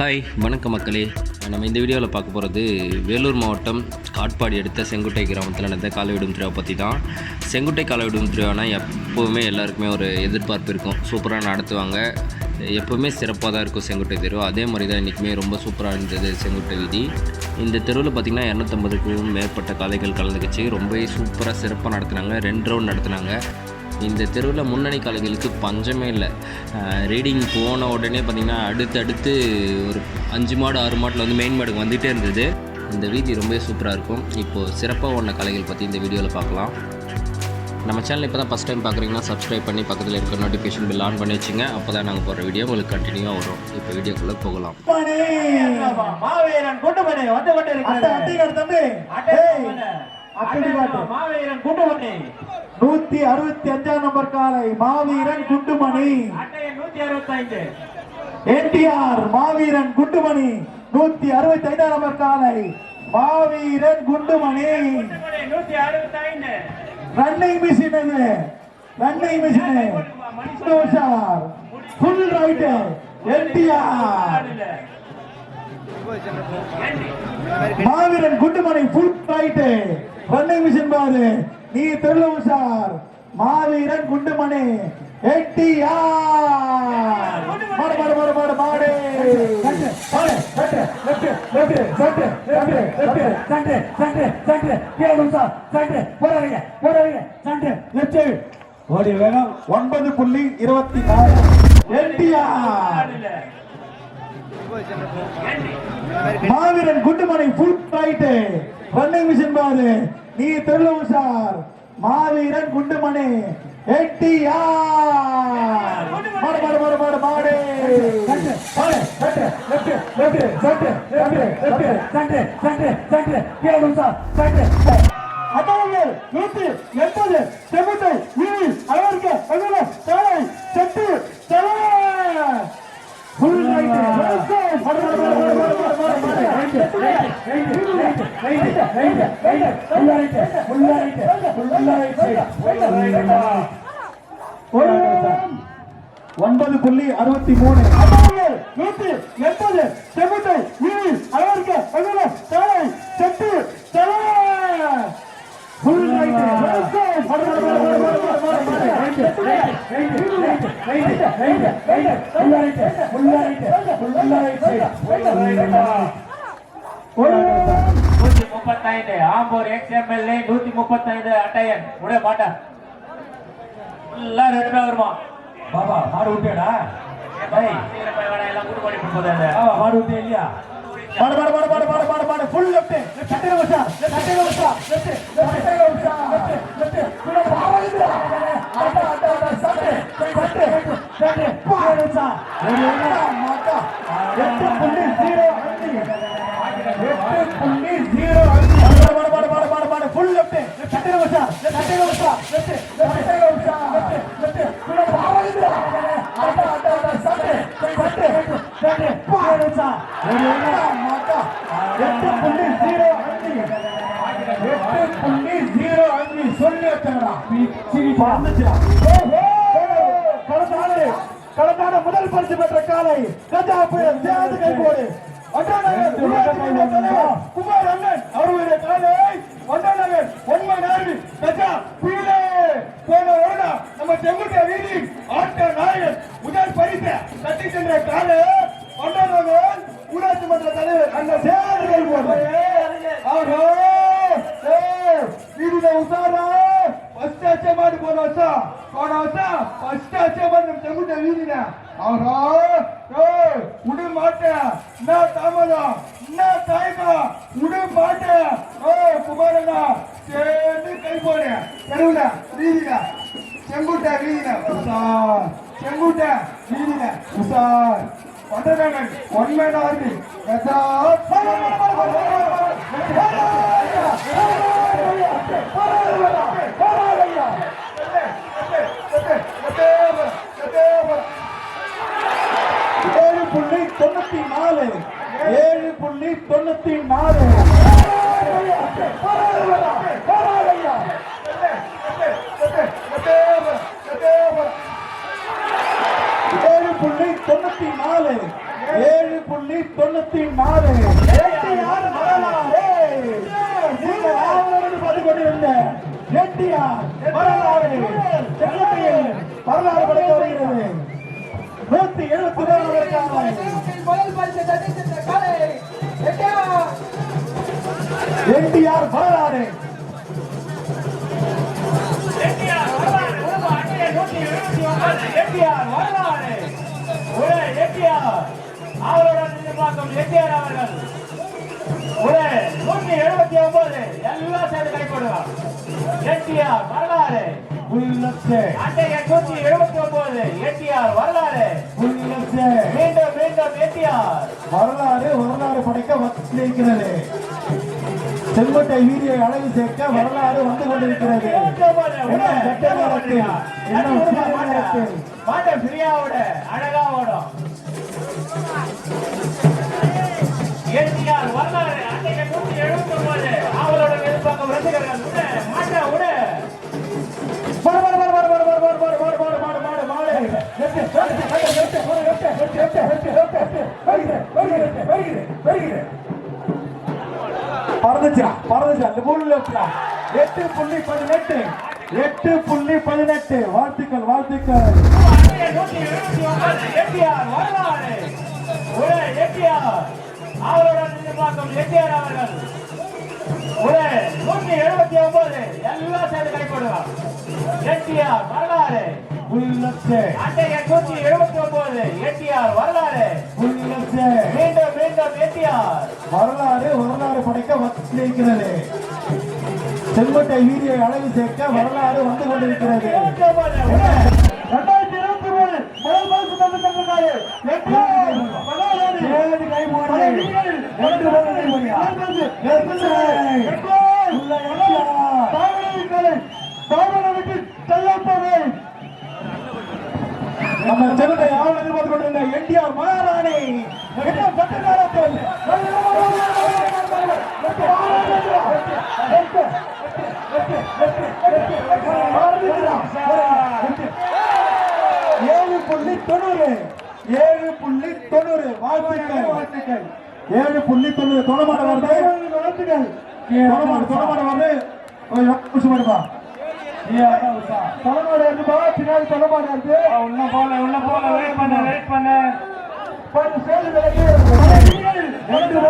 Hi வணக்கம் மக்களே. நம்ம இந்த வீடியோவில் பார்க்க போகிறது வேலூர் மாவட்டம் காட்பாடி அடுத்த செங்குட்டை கிராமத்தில் நடந்த காலவிடும் திருவிழா பற்றி தான் செங்குட்டை காலவிடும் திருவிழானா எப்போவுமே எல்லாருக்குமே ஒரு எதிர்பார்ப்பு இருக்கும். சூப்பராக நடத்துவாங்க. எப்போவுமே சிறப்பாக தான் இருக்கும் செங்குட்டை தெரு. அதே மாதிரி தான் இன்றைக்குமே ரொம்ப சூப்பராக இருந்தது செங்குட்டை வீதி. இந்த தெருவில் பார்த்திங்கன்னா இரநூத்தம்பதுக்கும் மேற்பட்ட காளைகள் கலந்துக்கிச்சு. ரொம்பவே சூப்பராக சிறப்பாக நடத்துனாங்க. ரெண்டு ரவுண்ட் நடத்துனாங்க. இந்த தெருவில் முன்னணி காளைகளுக்கு பஞ்சமே இல்லை. ரீடிங் போன உடனே பார்த்திங்கன்னா அடுத்தடுத்து ஒரு அஞ்சு மாடு ஆறு மாட்டில் வந்து மெயின் மாடுக்கு வந்துகிட்டே இருந்தது. இந்த வீதி ரொம்பவே சூப்பராக இருக்கும். இப்போது சிறப்பாக ஓடின கலைகள் பற்றி இந்த வீடியோவில் பார்க்கலாம் நம்ம சேனல் இப்போ தான் ஃபஸ்ட் டைம் பார்க்குறீங்கன்னா சப்ஸ்கிரைப் பண்ணி பக்கத்தில் இருக்க நோட்டிஃபிகேஷன் பில் ஆன் பண்ணி வச்சுங்க. அப்போ தான் நாங்கள் போடுற வீடியோ உங்களுக்கு கண்டினியூவாக வரும். இப்போ வீடியோக்குள்ளே போகலாம். மாவீரன் குண்டுமணி வந்து தம்பி. அட்டை மாவீரன் குண்டுமணி நூத்தி அறுபத்தி அஞ்சாம் நம்பர் காலை மாவீரன் குண்டுமணி அட்டைய நூத்தி அறுபத்தி ஐந்து என்டிஆர் மாவீரன் குண்டுமணி நூத்தி அறுபத்தி ஐந்தாம் நம்பர் காலை மாவீரன் குண்டுமணி நூத்தி அறுபத்தி ஐந்து ரன்னிங் மிஷின் இது running machine. Sir? Full right NTR. மாவீரன் Kundumani full right running machine பாரு நீ தெருல உஷார். மாவீரன் குண்டுமணி என்டிஆர் மாடு மாடு மாடு மாடு மாடு. மாடு, சட்டு, லெஃப்ட், லெஃப்ட், சட்டு, லெஃப்ட், லெஃப்ட், சட்டு, சட்டு, சட்டு, கீழே விழுந்தா, சட்டு, போடாதீங்க, போடாதீங்க, சட்டு, லெஃப்ட். ஓடி வேணும். ஒன்பது புள்ளி இருபத்தி நாலு. மாவீரன் குண்டுமணி ஃபுல் ரன்னிங் மிஷின் பாரு நீ தெருல உஷார் மாவீரன் குண்டுமணி எட்டியார் மாடு மாடு மாடு மாடு மாடு நூத்தி எண்பது ஈவி அழகருக்கு அகல தலை சட்டு தலை ஒன்பது புள்ளி அறுபத்தி மூணு நூத்தி எண்பது செங்குத்தை ஈவி செட்டு தலை தலை சட்டு தலை ஃபுல் நூத்தி முப்பத்தைந்து ஆம்பூர் எக்ஸ் எம்எல்ஏ நூத்தி முப்பத்தைந்து அட்டையன் விட மாட்டான் எல்லாம் ரெண்டு பேர் வருமா பாபா மாடு விட்டியாடா எல்லாம் கூட்டு பண்ணி போகுது பாபா மாடு விட்டியா இல்லையா? பாடு பாடு பாடு பாடு பாடு பாடு பாடு ஃபுல் லெஃப்ட் சட்டையில வச்சா சட்டையில வச்சா லெஃப்ட் சட்டையில வச்சா லெஃப்ட் லெஃப்ட் குள்ள பாவலிடா அட அட அட சட்டை சட்டை சட்டை பாடு வச்சா ஒரு மாட்டா 8.0 அஞ்சு 8.0 அஞ்சு மாடு மாடு மாடு மாடு மாடு ஃபுல் லெஃப்ட் சட்டையில வச்சா சட்டையில வச்சா லெஃப்ட் சட்டையில வச்சா லெஃப்ட் லெஃப்ட் குள்ள பாவலிடா அட அட அட சட்டை சட்டை சட்டை பாடு வச்சா ஒரு மாட்டா 8.0 அஞ்சு எட்டு புள்ளி ஜீரோ சொல்லி வச்சாங்களா சிரி பறந்துச்சுடா கடந்தாடு கடந்தாடு முதல் பரிசு பெற்ற காலை கஜா புயல் சேர்ந்து கைகோடு குமார் அண்ணன் அவருடைய காலை அண்ணாநகர் ஒன்மை நாடு கஜா புயலே. போன வருடம் நம்ம செங்குட்ட வீதி ஆட்ட நாயகன் முதல் பரிசு கட்டி சென்ற காலை அண்ணாநகர் ஊராட்சி மன்ற தலைவர் அண்ணன் சேர்ந்து கைகோடு ஆஹா! ஏய் வீடில உசாரா? ஃபர்ஸ்ட் அச்சமாடு போன வருஷம் போன வருஷம் ஃபர்ஸ்ட் அச்சமாடு நம்ம செங்குட்ட வீதில ஆஹா ஏய் உடு மாட்டேன் என்ன தாமதம் என்ன தாயகம் உடு மாட்டேன் ஏய் குமாரண்ணா சேர்ந்து கை போடு தெருவுல வீதில செங்குட்ட வீதில உசார் செங்குட்ட வீதில உசார் வந்தனன் ஒன்மையான ஆர்மி கதா ஏழு புள்ளி தொண்ணூத்தி நாலு. ஏழு புள்ளி தொண்ணூத்தி நாலு. ஏழு புள்ளி தொண்ணூத்தி நாலு. ஏழு புள்ளி தொண்ணூத்தி நாலு. எட்டியார் வரலாறு நீங்கள் ஆவலோடு பார்த்துக் கொண்டிருந்த எட்டியார் வரலாறு செல்லத்தையில் வரலாறு படைத்து வருகிறது. நூத்தி எழுபத்தி மூணு என்டிஆர் வரலாறு. எட்டியார் வரலாறு. எட்டியார் அவருடன் எதிர்பார்க்கும் எட்டியார் அவர்கள். உரை நூத்தி எழுபத்தி ஒன்பது. எல்லாம் சேர்ந்து கைப்படுவார் எட்டியார் வரலாறு. உள்ளத்தை. அட்டையன் நூத்தி எழுபத்தி ஒன்பது. எட்டியார் வரலாறு. மீண்டும் மீண்டும் எட்டியார். வரலாறு வரலாறு படைக்க வந்திருக்கிறது. செங்கோட்டை வீதியை அழகு சேர்க்க வரலாறு வந்து கொண்டிருக்கிறது. இன்னும் சட்ட நேரத்தில் இன்னும் சிறிது நேரத்தில் மாட்ட பிரியாவோட அழகா ஓடும். பறந்துச்சா பறந்துச்சா இந்த மூணுல வச்சுடா எட்டு புள்ளி பதினெட்டு. எட்டு புள்ளி பதினெட்டு. வாழ்த்துக்கள் வாழ்த்துக்கள். அவருடன் எதிர்பார்க்கும் எட்டியார் அவர்கள். உட நூத்தி எழுபத்தி ஒன்பது எல்லாம் சேர்ந்து கைப்படுவார் என்டிஆர் வரலாறு உள்ளத்தை அன்றைய நூத்தி எழுபத்தி ஒன்பது என்டிஆர் வரலாறு உள்ளத்தை மீண்டும் மீண்டும் என்டிஆர் வரலாறு வரலாறு படைக்க வந்திருக்கிறது. செங்கோட்டை வீதியை அழகு சேர்க்க வரலாறு வந்து கொண்டிருக்கிறது. ரெண்டாயிரத்தி இருபத்தி மூணு முதல் பரிசு தந்து தந்திருக்காரு. தலையடி கை போடு. ரெண்டு பேரும் கை போடியா நம்ம சென்னை ஏழு புள்ளி தொண்ணூறு. தொடமாட வருது தொடமாடு தொடமாட வருது வருவா தலைமாடு இருக்குப்பா பின்னாடி தலைமாடு இருக்கு உள்ள போல உள்ள போல வெயிட் பண்ண வெயிட் பண்ண. கொஞ்சம் சேர்ந்து விலகி ரெண்டு.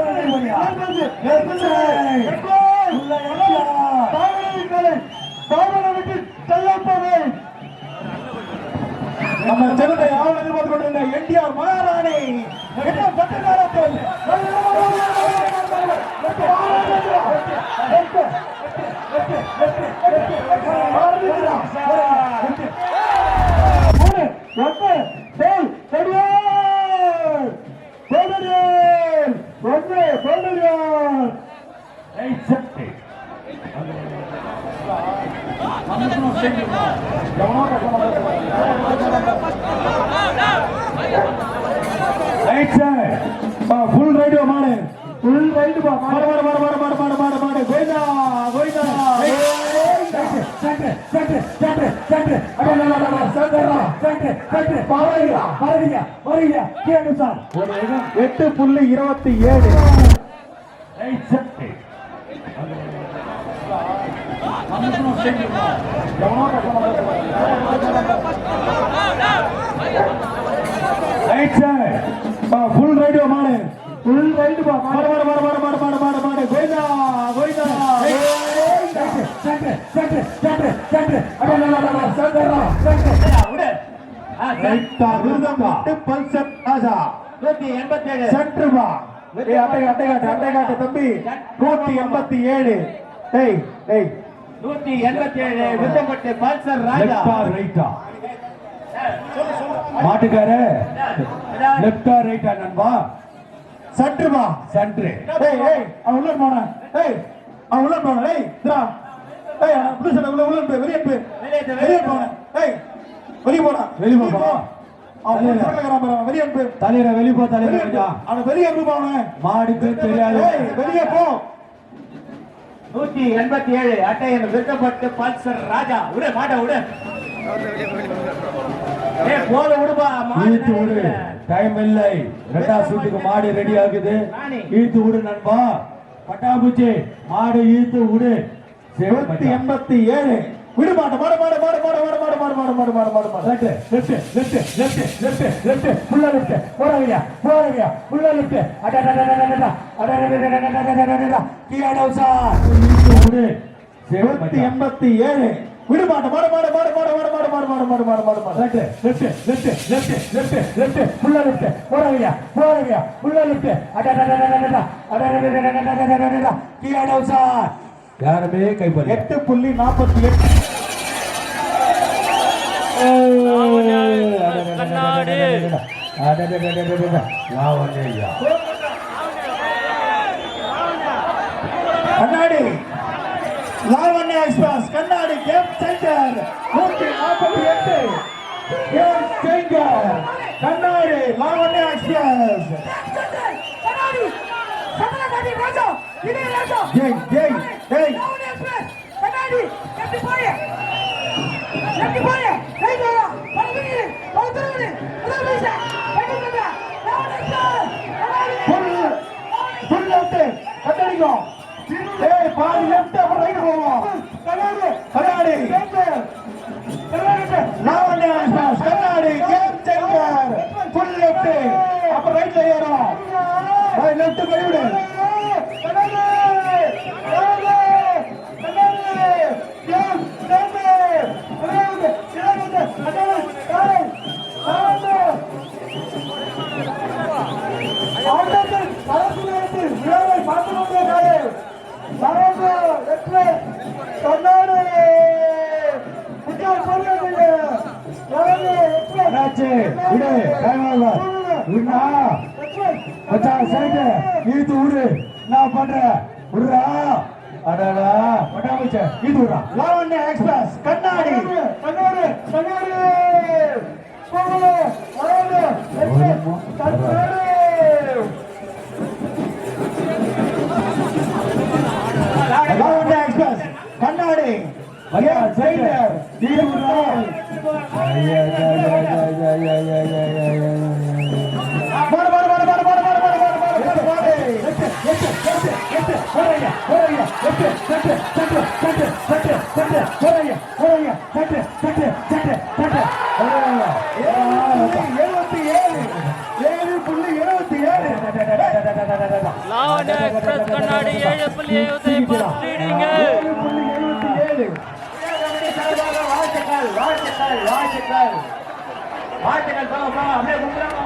தாவரவிக்கு செல்லப்பவை. நம்ம சென்னை ஆவணம் எதிர்பார்த்து கொண்டிருந்த என்டிஆர் மகாராணி. என்ன சட்ட நேரத்தில் மூணு, ஒன்று, சேல், செடியார். செடியார். ஒன்று, செடியார். ஏய், சட்டை. ரைட் சைடு பா ஃபுல் ரைட் மாடு. ஃபுல் ரைட் பா மாடு. மாடு மாடு மாடு மாடு மாடு மாடு மாடு Govinda Govinda centre centre centre centre அட சென்டர் சென்டர் சென்டர் பாருங்க பாருங்க பாருங்க கேளு சார். எட்டு புள்ளி இருபத்தி ஏழு. ரைட் சைடு ரைட் சைடு பா ஃபுல் ரைட் மாடு. ஃபுல் ரைட் பா மாடு மாடு மாடு மாடு மாடு மாடு மாடு மாடு. Govinda Govinda centre centre centre centre அட சென்டர் சென்டர் விடு ரைட்டா விருதம் பல்சர் ராஜா நூத்தி எண்பத்தி ஏழு ஏய் அட்டை அட்டை காட்டு அட்டை காட்டு தம்பி. நூத்தி எண்பத்தி ஏழு. ஏய் ஏய். பல்சர் ராஜா ரைட்டா ரைட்டா நண்பா? சன்றுமா சன்று ஏய் ஏய் அவன் உள்ள போன ஏய் அவன் உள்ள போன ஏய் ஏய் உள்ள சொல்ல உள்ள உள்ள போய் வெளியே போய் வெளியே போ, போன ஏய் வெளியே போடா. வெளியே போ வெளியே போய் தலைவர வெளிய போ வெளியே அவன் வெளியே மாடுக்கு தெரியாது. ஏய் வெளியே போ. நூத்தி எண்பத்தி ஏழு அட்டையன் விருத்தப்பட்டு பல்சர் ராஜா. விடு மாட்ட விடு. இழுத்து விடு டைம் இல்லை ரெண்டாம் சூட்டுக்கு மாடு ரெடி ஆகுது இழுத்து விடு நண்பா பட்டாபூச்சி மாடு இழுத்து விடு நூத்தி எண்பத்தி ஏழு விடு மாடு மாடு மாடு மாடு மாடு மாடு மாடு மாடு மாடு மாடு மாடு மாடு மாடு left left left left left left ஃபுல்லா லெஃப்ட் போறவங்க போறவங்க ஃபுல்லா லெஃப்ட் அடடடடடடடா அடடடடடடடடா கீழடவுசா இழுத்து விடு நூத்தி எண்பத்தி ஏழு விடு மாடு மாடு மாடு மாடு மாடு மாடு மாடு மாடு மாடு மாடு மாடு மாடு மாடு left left left left left left ஃபுல்லா லெஃப்ட் போறவங்க போறவங்க ஃபுல்லா லெஃப்ட் அடடடடடடடா அடடடடடடடடா கீழடவுசா யாருமே கைப்பறி எட்டு புள்ளி நாற்பத்தி எட்டு கண்ணாடி லாவண்யா எக்ஸ்பிரஸ் கண்ணாடி கேம் சென்டர் நூற்றி நாற்பத்தி எட்டு கேம் சேஞ்சர் கண்ணாடி லாவண்யா எக்ஸ்பிரஸ் கண்ணாடி சந்திரகாந்தி ராஜா இதே ராஜா ஜெய் ஜெய் ஜெய் மச்சான் சேட்டு நீத்து ஊரு நான் பண்றேன். விடுறா அடடா. பட்டாமச்ச நீத்து விடுறா வாரண்ட எக்ஸ்பிரஸ் கண்ணாடி. கண்ணாடி கண்ணாடி கோவல வாரண்ட எக்ஸ்பிரஸ் கண்ணாடி. வாரண்ட எக்ஸ்பிரஸ் கண்ணாடி. மச்சான் தட்டு தட்டு தட்டு தட்டு தட்டு தட்டு ஓரையா ஓரையா தட்டு தட்டு தட்டு தட்டு எழுபத்தி ஏழு ஏழு புள்ளி வாழ்த்துக்கள் வாழ்த்துக்கள் வாழ்த்துக்கள் அப்படியே கும்பிடுங்க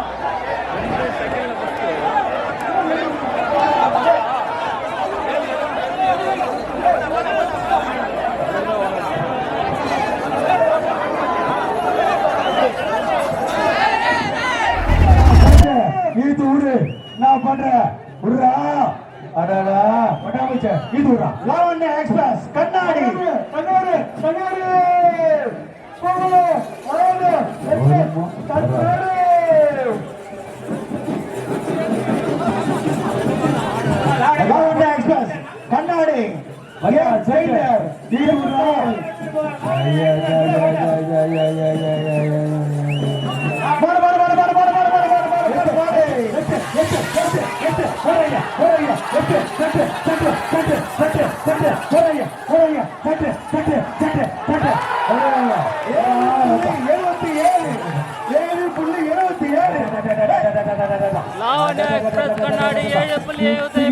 நான் பண்றேன் விடுறா அடடா பட்டாமச்ச இது விடுறா லாவண்யா எக்ஸ்பிரஸ் கண்ணாடி. கண்ணாடி கண்ணாடி. போகல லாவண்யா எக்ஸ்பிரஸ் கண்ணாடி. லாவண்யா எக்ஸ்பிரஸ் கண்ணாடி. ஐயா இது விடுறா ஐயா ஐயா ஐயா ஐயா ஐயா ஐயா எட்டு எட்டு எட்டு எட்டு போறீங்க எட்டு சட்டு சட்டு சட்டு சட்டு சட்டு போறீங்க போறீங்க சட்டு சட்டு சட்டு சட்டு எழுபத்தி ஏழு ஏழு புள்ளி எழுபத்தி ஏழு. கண்ணாடி ஏழு புள்ளி எழுபத்தி